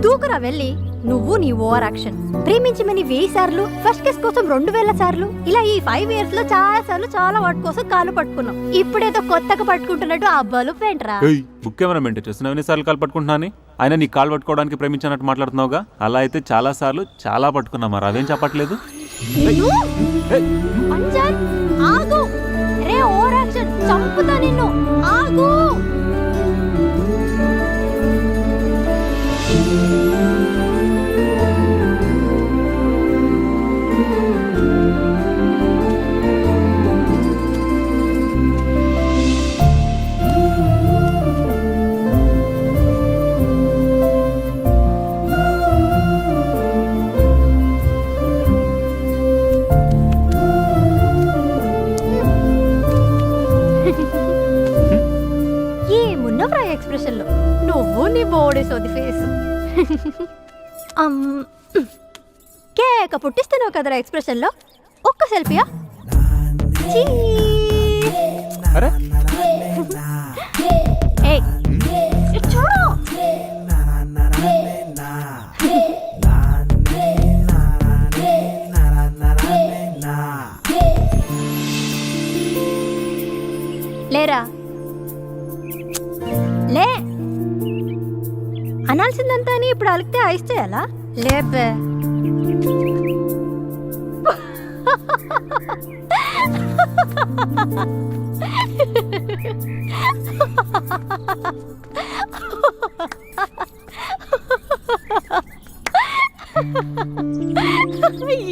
దూకురా వెళ్ళి నువ్వు నీ ఓవర్ యాక్షన్. ప్రేమించమని వెయ్యి సార్లు ఫస్ట్ కిస్ కోసం రెండు వేల సార్లు. ఇలా ఈ ఫైవ్ ఇయర్స్లో చాలా సార్లు చాలా వాటి కోసం కాలు పట్టుకున్నాం. ఇప్పుడేదో కొత్తగా పట్టుకుంటున్నట్టు ఆ ఏంట్రా? ఏయ్ బుక్ ఏమైనా మెంటే చేస్తున్నావు. ఎన్నిసార్లు కాలు పట్టుకుంటున్నా అని ఆయన నీ కాలు పట్టుకోవడానికి ప్రేమించినట్టు మాట్లాడుతున్నావుగా? అలా అయితే చాలా సార్లు చాలా పట్టుకున్నా మరి. అదేం చెప్పట్లేదు? ఆగు. రే ఓవర్ యాక్షన్. చంపుతా నిన్ను. ఆగు. ఏమున్నవరా ఎక్స్ప్రెషన్లో నువ్వు నీ బోడీ సోది ఫేస్ కేక పుట్టిస్తున్నావు కదరా ఎక్స్ప్రెషన్లో ఒక్క సెల్ఫీయా? అరే! లేరా? లే. అనాల్సిందంతా అని ఇప్పుడు అలిగితే ఐస్ చేయాలా? లేపే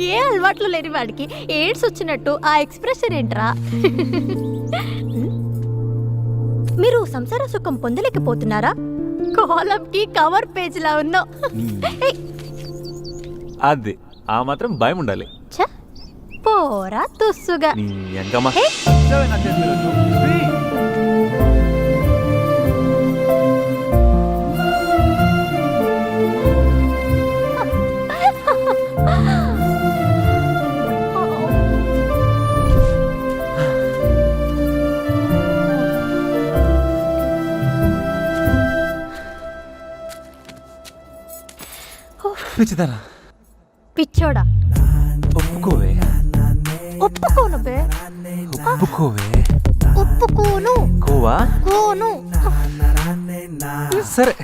ఏ అలవాట్లు లేని వాడికి ఎయిడ్స్ వచ్చినట్టు ఆ ఎక్స్ప్రెషన్ ఏంట్రా? మీరు సంసార సుఖం పొందలేకపోతున్నారా? కాలంకి కవర్ పేజ్ లా ఉన్నావు. ఏయ్, అది ఆ మాత్రం భయం ఉండాలి. ఛ, పోరా తుస్సుగా. పిచ్చిదానా? పిచ్చోడా? ఒప్పుకోవే. ఒప్పుకోను బే. ఒప్పుకోవే. ఒప్పుకోను. కోవా? కోను. సరే.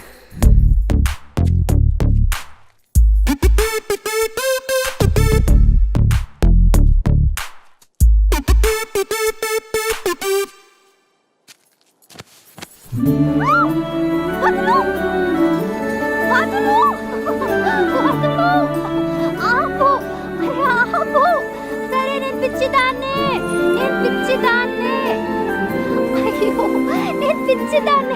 వదలు! వదలు! వదలు! ఆపు! అరే ఆపు! సరే నేను పిచ్చిదాన్నే నేను పిచ్చిదాన్నే అయ్యో నేను పిచ్చిదాన్నే